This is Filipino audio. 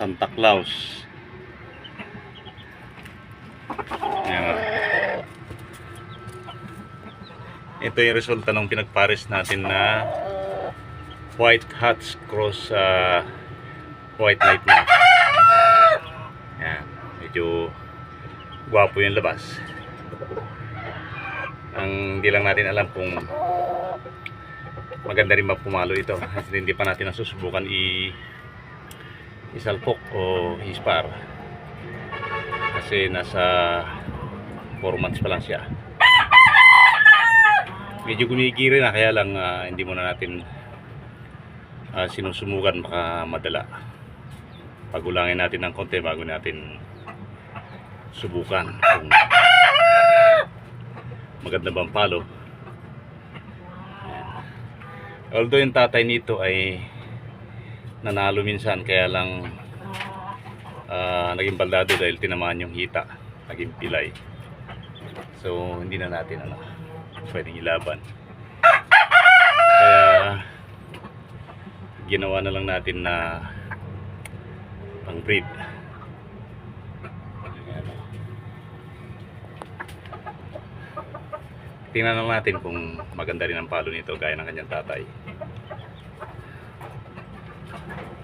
Santa Claus. Ayan. Ito yung resulta ng pinagpares natin na white hats cross sa white light na. Ayan. Medyo gwapo yung labas. Ang hindi lang natin alam kung maganda rin ba pumalo ito hindi pa natin nasusubukan i isalpok o ispar? Kasi nasa 4 months pa lang siya. Medyo gumigiri na kaya lang ah, hindi muna natin ah, sinusumukan baka madala. Pagulangin natin ng konti bago natin subukan kung maganda bang palo. Although yung tatay nito ay nanalo minsan kaya lang ah, naging baldado dahil tinamaan yung hita, naging pilay. So hindi na natin ano, pwedeng ilaban. Kaya ginawa na lang natin na pang breed. Tingnan lang natin kung maganda rin ang palo nito gaya ng kanyang tatay. Thank you.